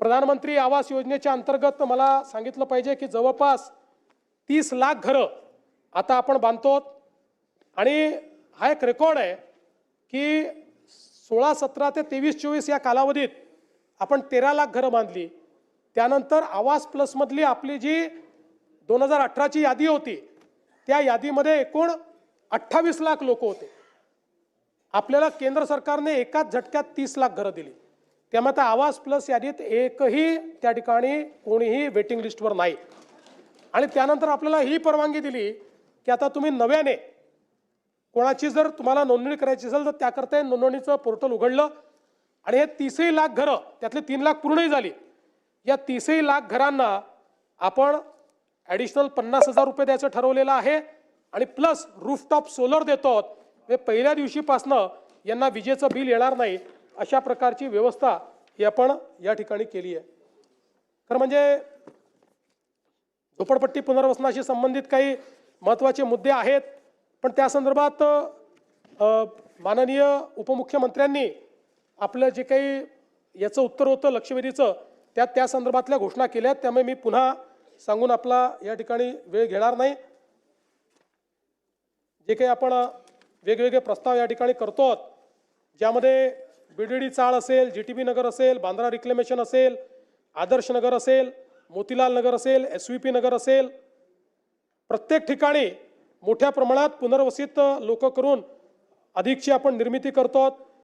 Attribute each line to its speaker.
Speaker 1: प्रधानमंत्री आवास योजनेच्या अंतर्गत मला सांगितलं पाहिजे की जवळपास तीस लाख घरं आता आपण बांधतो. आणि हा एक रेकॉर्ड आहे की सोळा सतरा ते तेवीस चोवीस या कालावधीत आपण तेरा लाख घरं बांधली. त्यानंतर आवास प्लसमधली आपली जी दोन हजार अठराची यादी होती त्या यादीमध्ये एकूण अठ्ठावीस लाख लोक होते. आपल्याला केंद्र सरकारने एकाच झटक्यात तीस लाख घरं दिली. त्यामुळे आता आवाज प्लस यादीत एकही त्या ठिकाणी कोणीही वेटिंग लिस्टवर नाही. आणि त्यानंतर आपल्याला ही परवानगी दिली की आता तुम्ही नव्याने कोणाची जर तुम्हाला नोंदणी करायची असेल तर त्याकरता नोंदणीचं पोर्टल उघडलं. आणि हे तीसही लाख घरं त्यातले तीन लाख पूर्णही झाली. या तीसही लाख घरांना आपण ॲडिशनल पन्नास हजार रुपये द्यायचं ठरवलेलं आहे. आणि प्लस रूफटॉप सोलर देतो. आहोत. पहिल्या दिवशीपासनं यांना विजेचं बिल येणार नाही. अशा प्रकारची व्यवस्था ही आपण या ठिकाणी केली आहे. खरं म्हणजे झोपडपट्टी पुनर्वसनाशी संबंधित काही महत्त्वाचे मुद्दे आहेत पण त्या संदर्भात माननीय उपमुख्यमंत्र्यांनी आपलं जे काही याचं उत्तर होतं लक्षवेधीचं त्यात त्या संदर्भातल्या घोषणा केल्या. आहेत त्यामुळे मी पुन्हा सांगून आपला या ठिकाणी वेळ घेणार नाही. जे काही आपण वेगवेगळे प्रस्ताव या ठिकाणी करतो आहोत ज्यामध्ये बीडीडी चाळ असेल जी टी बी नगर असेल बांद्रा रिक्लेमेशन असेल आदर्श नगर असेल मोतीलाल नगर असेल एस व्ही पी नगर असेल प्रत्येक ठिकाणी मोठ्या प्रमाणात पुनर्वसित लोक करून अधिकची आपण निर्मिती करतो आहोत